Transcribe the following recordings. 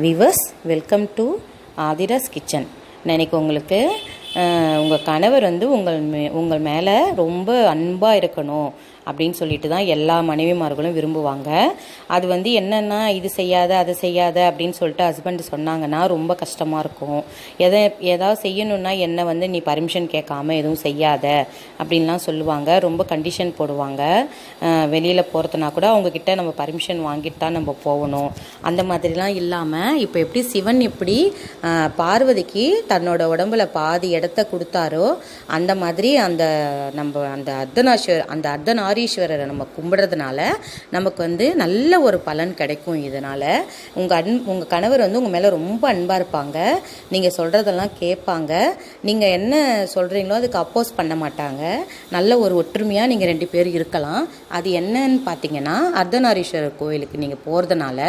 Viewers welcome to Aadhira's kitchen நினைக்க உங்களுக்கு உங்கள் கணவர் வந்து உங்கள் மே உங்கள் மேலே ரொம்ப அன்பாக இருக்கணும். அப்படின்னு சொல்லிட்டு தான் எல்லா மனைவிமார்களும் விரும்புவாங்க. அது வந்து என்னென்னா இது செய்யாத அதை செய்யாத அப்படின்னு சொல்லிட்டு ஹஸ்பண்ட் சொன்னாங்கன்னா ரொம்ப கஷ்டமாக இருக்கும். எதை ஏதாவது செய்யணுன்னா என்னை வந்து நீ பர்மிஷன் கேட்காம எதுவும் செய்யாத அப்படின்லாம் சொல்லுவாங்க. ரொம்ப கண்டிஷன் போடுவாங்க. வெளியில் போகிறதுனா கூட அவங்கக்கிட்ட நம்ம பர்மிஷன் வாங்கிட்டு தான் நம்ம போகணும். அந்த மாதிரிலாம் இல்லாமல் இப்போ எப்படி சிவன் எப்படி பார்வதிக்கு தன்னோட உடம்புல பாதி இடத்த கொடுத்தாரோ அந்த மாதிரி அந்த நம்ம அந்த அர்த்தநாஸ்வர் அந்த ஆரீஸ்வரரை நம்ம கும்பிட்றதுனால நமக்கு வந்து நல்ல ஒரு பலன் கிடைக்கும் இதனால். உங்கள் அன் உங்கள் கணவர் வந்து உங்கள் மேலே ரொம்ப அன்பாக இருப்பாங்க. நீங்கள் சொல்கிறதெல்லாம் கேட்பாங்க. நீங்கள் என்ன சொல்கிறீங்களோ அதுக்கு அப்போஸ் பண்ண மாட்டாங்க. நல்ல ஒரு ஒற்றுமையாக நீங்கள் ரெண்டு பேர் இருக்கலாம். அது என்னன்னு பார்த்தீங்கன்னா அர்த்தநாரீஸ்வரர் கோயிலுக்கு நீங்கள் போகிறதுனால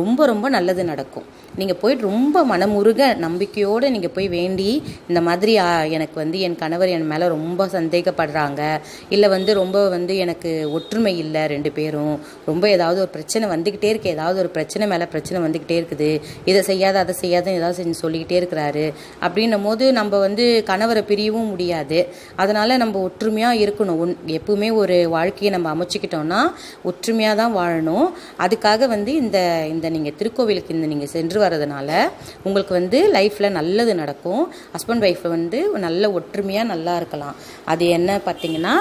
ரொம்ப ரொம்ப நல்லது நடக்கும். நீங்கள் போயிட்டு ரொம்ப மனமுருக நம்பிக்கையோடு நீங்கள் போய் வேண்டி இந்த மாதிரி எனக்கு வந்து என் கணவர் என் மேலே ரொம்ப சந்தேகப்படுறாங்க. இல்லை வந்து ரொம்ப வந்து எனக்கு ஒற்றுமை இல்லை ரெண்டு பேரும். ரொம்ப ஏதாவது ஒரு பிரச்சனை வந்துக்கிட்டே இருக்கு. ஏதாவது ஒரு பிரச்சனை மேலே பிரச்சனை வந்துக்கிட்டே இருக்குது. இதை செய்யாத அதை செய்யாத ஏதாவது செஞ்சு சொல்லிக்கிட்டே இருக்கிறாரு. அப்படின்னும் போது நம்ம வந்து கணவரை பிரியவும் முடியாது. அதனால் நம்ம ஒற்றுமையாக இருக்கணும். ஒன் எப்பவுமே ஒரு வாழ்க்கையை நம்ம அமைச்சிக்கிட்டோம்னா ஒற்றுமையாக தான் வாழணும். அதுக்காக வந்து இந்த இந்த நீங்கள் திருக்கோவிலுக்கு இந்த நீங்கள் சென்று வரதுனால உங்களுக்கு வந்து லைஃப்பில் நல்லது நடக்கும். ஹஸ்பண்ட் ஒய்ஃப் வந்து நல்ல ஒற்றுமையாக நல்லா இருக்கலாம். அது என்ன பார்த்தீங்கன்னா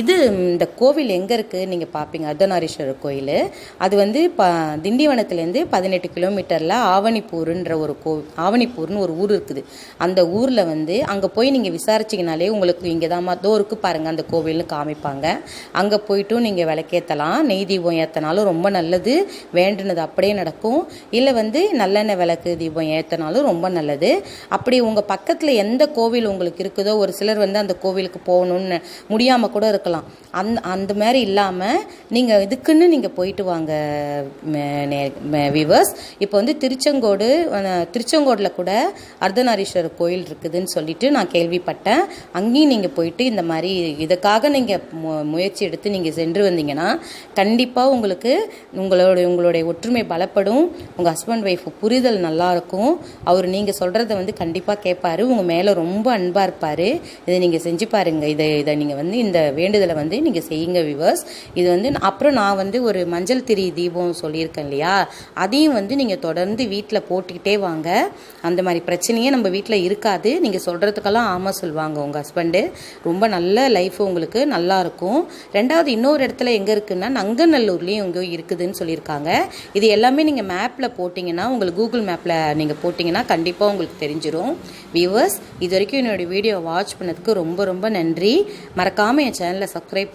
இது இந்த கோவில் எங்கே இருக்குது நீங்கள் பார்ப்பீங்க அர்த்தநாரீஸ்வரர் கோயில். அது வந்து ப திண்டிவனத்துலேருந்து பதினெட்டு கிலோமீட்டரில் ஆவணிப்பூருன்ற ஒரு கோ ஆவணிப்பூர்னு ஒரு ஊர் இருக்குது. அந்த ஊரில் வந்து அங்கே போய் நீங்கள் விசாரிச்சிங்கனாலே உங்களுக்கு இங்கே தான் இருக்குது பாருங்கள் அந்த கோவில்னு காமிப்பாங்க. அங்கே போயிட்டும் நீங்கள் விளக்கேற்றலாம் நெய் தீபம் ஏற்றினாலும் ரொம்ப நல்லது. வேண்டுனது அப்படியே நடக்கும். இல்லை வந்து நல்லெண்ணெய் விளக்கு தீபம் ஏற்றினாலும் ரொம்ப நல்லது. அப்படி உங்கள் பக்கத்தில் எந்த கோவில் உங்களுக்கு இருக்குதோ ஒரு சிலர் வந்து அந்த கோவிலுக்கு போகணுன்னு முடியாமல் கூட இருக்கலாம். அந்த அந்த மாதிரி இல்லாமல் நீங்கள் இதுக்குன்னு நீங்கள் போயிட்டு வாங்க வியூவர்ஸ் இப்போ வந்து திருச்செங்கோடு திருச்செங்கோடில் கூட அர்த்தநாரீஸ்வரர் கோயில் இருக்குதுன்னு சொல்லிட்டு நான் கேள்விப்பட்டேன். அங்கேயும் நீங்கள் போயிட்டு இந்த மாதிரி இதுக்காக நீங்கள் முயற்சி எடுத்து நீங்கள் சென்று வந்தீங்கன்னா கண்டிப்பாக உங்களுக்கு உங்களோட உங்களுடைய ஒற்றுமை பலப்படும். உங்கள் ஹஸ்பண்ட் ஒய்ஃப் புரிதல் நல்லாயிருக்கும் அவர் நீங்கள் சொல்கிறத வந்து கண்டிப்பாக கேட்பார் உங்கள் மேலே ரொம்ப அன்பாக இருப்பார். இதை நீங்கள் செஞ்சு பாருங்கள் இதை இதை நீங்கள் வந்து இந்த வேண்டுதலை வந்து நீங்கள் செய்யுங்க விவர்ஸ் இது வந்து அப்புறம் நான் வந்து ஒரு மஞ்சள் திரி தீபம் சொல்லியிருக்கேன் இல்லையா? அதையும் வந்து நீங்கள் தொடர்ந்து வீட்டில் போட்டுக்கிட்டே வாங்க. அந்த மாதிரி பிரச்சனையே நம்ம வீட்டில் இருக்காது. நீங்கள் சொல்கிறதுக்கெல்லாம் ஆமாம் சொல்லுவாங்க உங்கள் ஹஸ்பண்டு ரொம்ப நல்ல லைஃப் உங்களுக்கு நல்லா இருக்கும். ரெண்டாவது இன்னொரு இடத்துல எங்கே இருக்குன்னா நங்கநல்லூர்லேயும் எங்கேயோ இருக்குதுன்னு சொல்லியிருக்காங்க. இது எல்லாமே நீங்கள் மேப்பில் போட்டிங்கன்னா உங்களுக்கு கூகுள் மேப்பில் நீங்கள் போட்டிங்கன்னா கண்டிப்பாக உங்களுக்கு தெரிஞ்சிடும் வியூவர்ஸ் இது வரைக்கும் என்னுடைய வீடியோ வாட்ச் பண்ணதுக்கு ரொம்ப ரொம்ப நன்றி. மறக்காமல் என் சேனலை சப்ஸ்கிரைப்